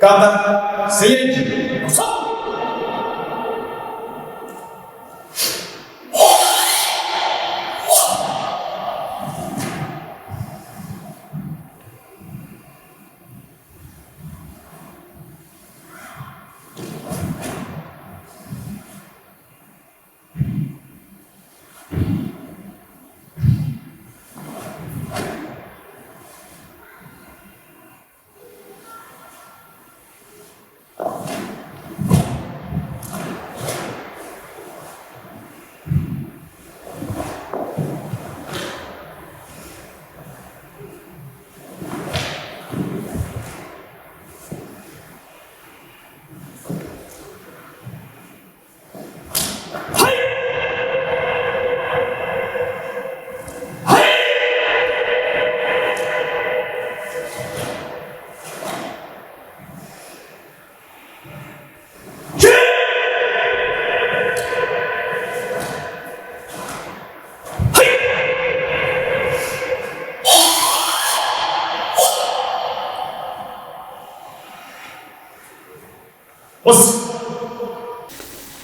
Ката Сиєнчі. Ось.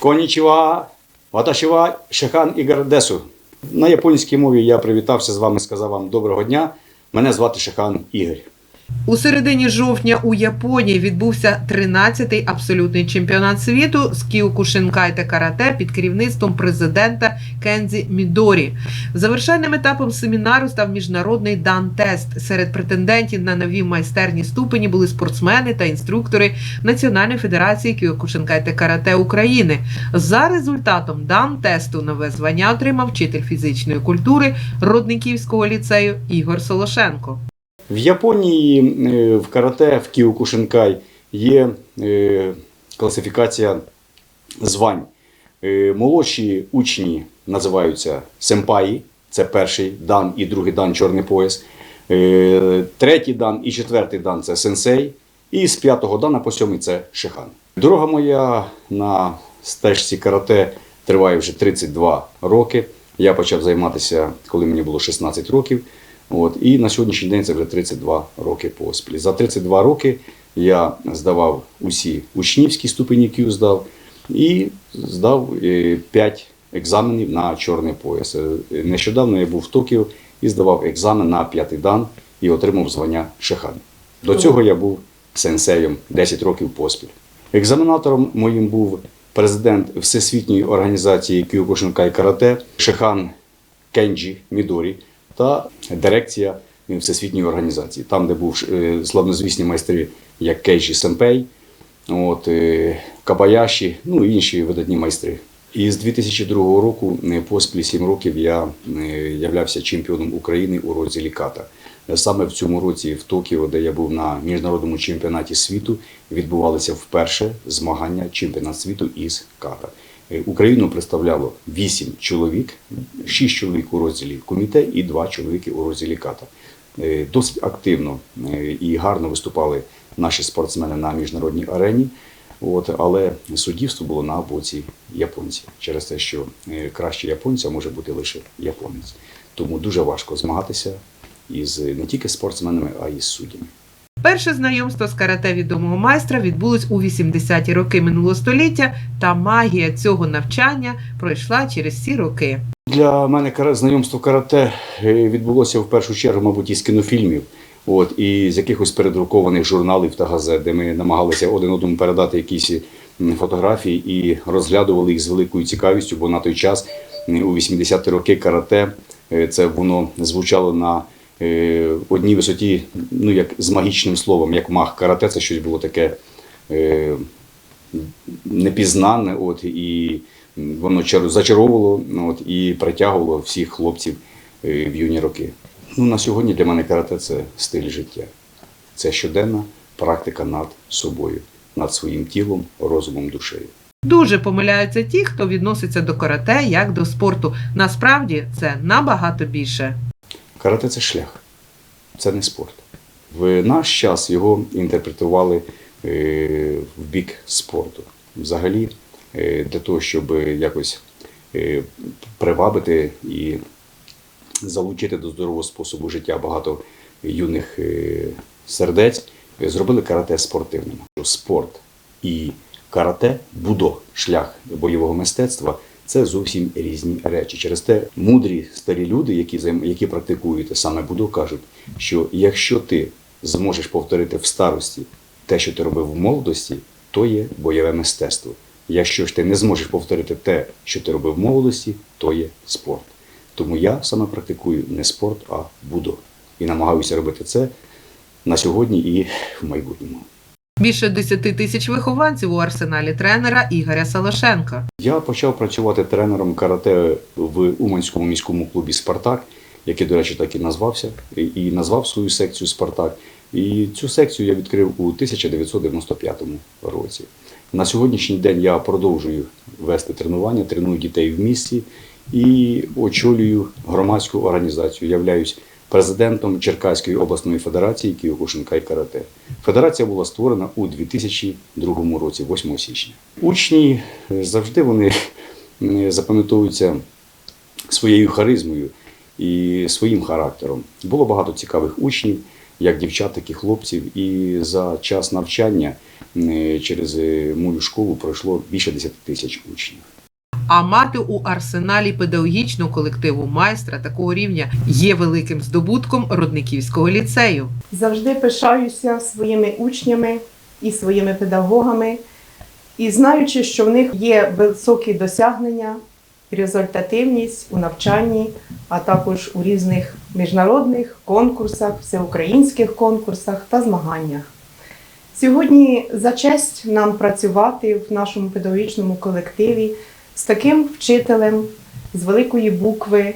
Конічіва, Ваташіва, Шехан Ігор Десу. На японській мові я привітався з вами, сказав вам доброго дня. Мене звати Шехан Ігор. У середині жовтня у Японії відбувся 13-й абсолютний чемпіонат світу з кіокушинкай та карате під керівництвом президента Кензі Мідорі. Завершальним етапом семінару став міжнародний дан-тест. Серед претендентів на нові майстерні ступені були спортсмени та інструктори Національної федерації кіокушинкай та карате України. За результатом дан-тесту нове звання отримав вчитель фізичної культури Родниківського ліцею Ігор Солошенко. В Японії е, в карате, в Кіокушинкай є е, класифікація звань. Е, Молодші учні називаються семпаї, це перший дан і другий дан чорний пояс. Третій дан і четвертий дан це сенсей. І з п'ятого дана по сьомий це шихан. Дорога моя на стежці карате триває вже 32 роки. Я почав займатися, коли мені було 16 років. От, і на сьогоднішній день це вже 32 роки поспіль. За 32 роки я здавав усі учнівські ступені Q здав і здав 5 екзаменів на чорний пояс. Е, Нещодавно я був в Токіо і здавав екзамен на п'ятий дан і отримав звання Шехан. До цього я був сенсеєм 10 років поспіль. Екзаменатором моїм був президент Всесвітньої організації Кіокушинкай Карате Шехан Кенджі Мідорі та дирекція Всесвітньої організації, там, де був е, славнозвісні майстри, як Кейджі Семпей, от, е, Кабаяші, ну і інші видатні майстри. І з 2002 року е, поспіль 7 років я е, являвся чемпіоном України у розділі ката. Саме в цьому році в Токіо, де я був на міжнародному чемпіонаті світу, відбувалися вперше змагання чемпіонат світу із ката. Е, Україну представляло 8 чоловік, 6 чоловік у розділі куміте і 2 чоловіки у розділі ката. Е, Досить активно е, і гарно виступали наші спортсмени на міжнародній арені. От, але суддівство було на боці японців через те, що краще японця може бути лише японець. Тому дуже важко змагатися із не тільки спортсменами, а й з суддями. Перше знайомство з карате відомого майстра відбулось у 80-ті роки минулого століття, та магія цього навчання пройшла через ці роки. Для мене знайомство карате е, відбулося в першу чергу, мабуть, із кінофільмів, от, і з якихось передрукованих журналів та газет, де ми намагалися один одному передати якісь фотографії і розглядували їх з великою цікавістю, бо на той час у 80-ті роки карате е, це воно звучало на е, одній висоті, ну як з магічним словом, як мах. Карате це щось було таке. е, непізнане, от і воно чар- зачаровувало от, і притягувало всіх хлопців е, в юні роки. Ну, на сьогодні для мене карате це стиль життя. Це щоденна практика над собою, над своїм тілом, розумом, душею. Дуже помиляються ті, хто відноситься до карате як до спорту. Насправді це набагато більше. Карате це шлях, це не спорт. В наш час його інтерпретували е, в бік спорту. Взагалі, е, для того, щоб якось е, привабити і залучити до здорового способу життя багато юних сердець, зробили карате спортивним. спорт і карате, будо, шлях бойового мистецтва це зовсім різні речі. Через те мудрі старі люди, які, які практикують саме будо, кажуть, що якщо ти зможеш повторити в старості те, що ти робив в молодості, то є бойове мистецтво. Якщо ж ти не зможеш повторити те, що ти робив в молодості, то є спорт. Тому я саме практикую не спорт, а будо. І намагаюся робити це на сьогодні і в майбутньому. Більше 10 тисяч вихованців у арсеналі тренера Ігоря Салошенка. Я почав працювати тренером карате в Уманському міському клубі Спартак, який, до речі, так і назвався, і- і назвав свою секцію Спартак. І цю секцію я відкрив у 1995 році. На сьогоднішній день я продовжую вести тренування, треную дітей в місті і очолюю громадську організацію. Являюсь президентом Черкаської обласної федерації Кіокушинкай карате. Федерація була створена у 2002 році, 8 січня. Учні е, завжди вони е, запам'ятовуються своєю харизмою і своїм характером. Було багато цікавих учнів, як дівчат, так і хлопців. І за час навчання е, через мою школу пройшло більше 10 тисяч учнів. А мати у арсеналі педагогічного колективу майстра такого рівня є великим здобутком Родниківського ліцею. Завжди пишаюся своїми учнями і своїми педагогами, і знаючи, що в них є високі досягнення, результативність у навчанні, а також у різних міжнародних конкурсах, всеукраїнських конкурсах та змаганнях. Сьогодні за честь нам працювати в нашому педагогічному колективі з таким вчителем з великої букви,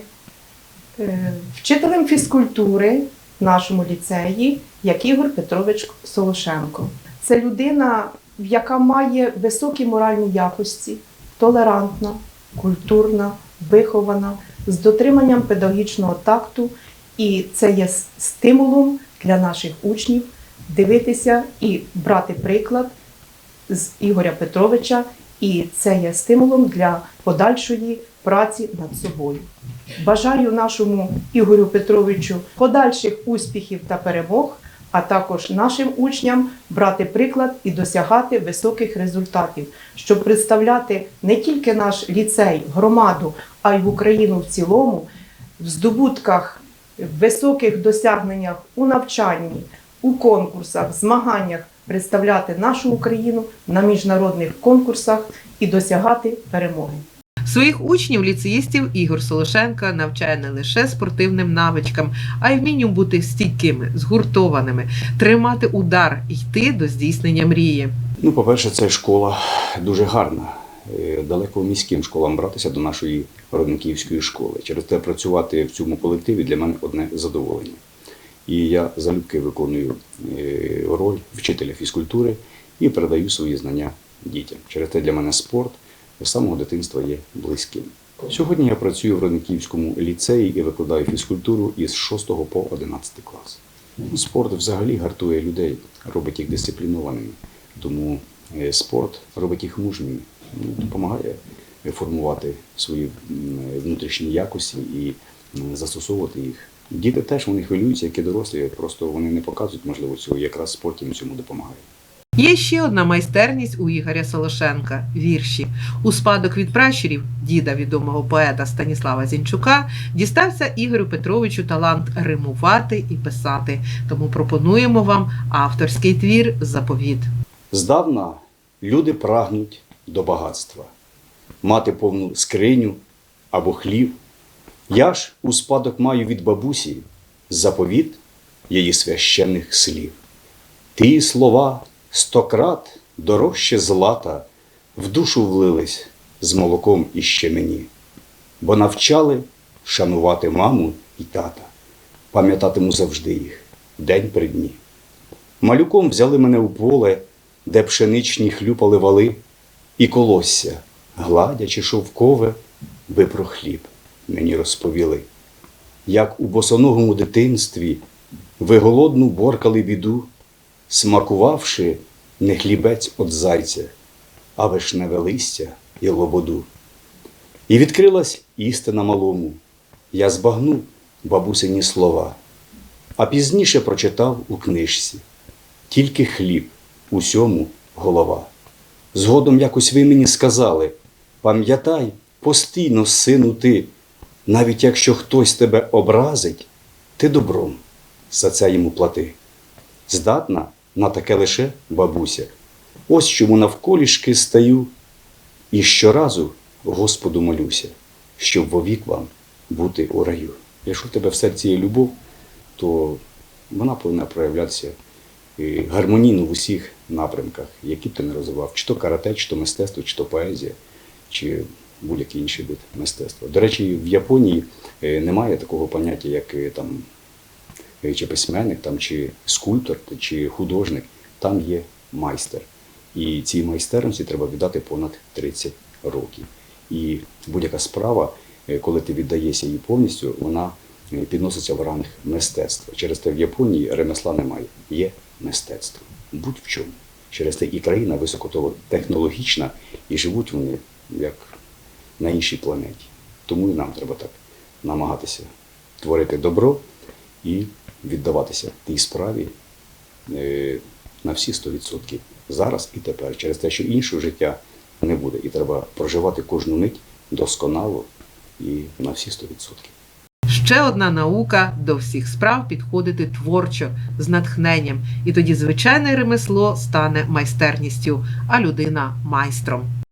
е, вчителем фізкультури в нашому ліцеї, як Ігор Петрович Солошенко. Це людина, яка має високі моральні якості, толерантна, культурна, вихована, з дотриманням педагогічного такту, і це є стимулом для наших учнів дивитися і брати приклад з Ігоря Петровича, і це є стимулом для подальшої праці над собою. Бажаю нашому Ігорю Петровичу подальших успіхів та перемог, а також нашим учням брати приклад і досягати високих результатів, щоб представляти не тільки наш ліцей, громаду, а й в Україну в цілому в здобутках, в високих досягненнях у навчанні, у конкурсах, змаганнях представляти нашу Україну на міжнародних конкурсах і досягати перемоги. Своїх учнів, ліцеїстів Ігор Солошенка навчає не лише спортивним навичкам, а й вмінню бути стійкими, згуртованими, тримати удар, йти до здійснення мрії. Ну, по-перше, це школа дуже гарна. Е, Далеко міським школам братися до нашої родниківської школи. Через те працювати в цьому колективі для мене одне задоволення. І я залюбки виконую е, роль вчителя фізкультури і передаю свої знання дітям. Через те для мене спорт з самого дитинства є близьким. Сьогодні я працюю в Родниківському ліцеї і викладаю фізкультуру із 6 по 11 клас. Ну, Спорт взагалі гартує людей, робить їх дисциплінованими. Тому е, спорт робить їх мужніми, ну, допомагає формувати свої внутрішні якості і застосовувати їх. Діти теж вони хвилюються, як і дорослі, просто вони не показують, можливо, цього. Якраз спорт їм цьому допомагає. Є ще одна майстерність у Ігоря Солошенка вірші. У спадок від пращурів діда відомого поета Станіслава Зінчука дістався Ігорю Петровичу талант римувати і писати. Тому пропонуємо вам авторський твір Заповіт. Здавна люди прагнуть до багатства, мати повну скриню або хлів. Я ж у спадок маю від бабусі заповіт її священних слів. Ті слова стократ дорожче злата в душу влились з молоком іще мені, бо навчали шанувати маму і тата, пам'ятатиму завжди їх, день при дні. Малюком взяли мене у поле, де пшеничні хлюпали вали, і колосся, гладячи шовкове, ви про хліб мені розповіли. Як у босоногому дитинстві ви голодну боркали біду, смакувавши не хлібець от зайця, а вишневе листя і лободу. І відкрилась істина малому, я збагнув бабусині слова, а пізніше прочитав у книжці. Тільки хліб усьому голова. Згодом якось ви мені сказали: пам'ятай, постійно, сину, ти, навіть якщо хтось тебе образить, ти добром за це йому плати. Здатна на таке лише бабуся. Ось чому навколішки стаю і щоразу Господу молюся, щоб вовік вам бути у раю. Якщо в тебе в серці є любов, то вона повинна проявлятися гармонійно в усіх напрямках, які б ти не розвивав, чи то карате, чи то мистецтво, чи то поезія, чи будь-який інший вид мистецтва. До речі, в Японії е, немає такого поняття, як е, там е, чи письменник, там, чи скульптор, чи художник, там є майстер. І цій майстерності треба віддати понад 30 років. І будь-яка справа, коли ти віддаєшся їй повністю, вона підноситься в ранг мистецтва. Через те в Японії ремесла немає, є мистецтво. Будь в чому. Через те і країна високотехнологічна, і живуть вони як на іншій планеті. Тому і нам треба так намагатися творити добро і віддаватися тій справі е, на всі 100%. Зараз і тепер, через те, що іншого життя не буде. І треба проживати кожну мить досконало і на всі 100%. Ще одна наука до всіх справ підходити творчо, з натхненням, і тоді звичайне ремесло стане майстерністю, а людина майстром.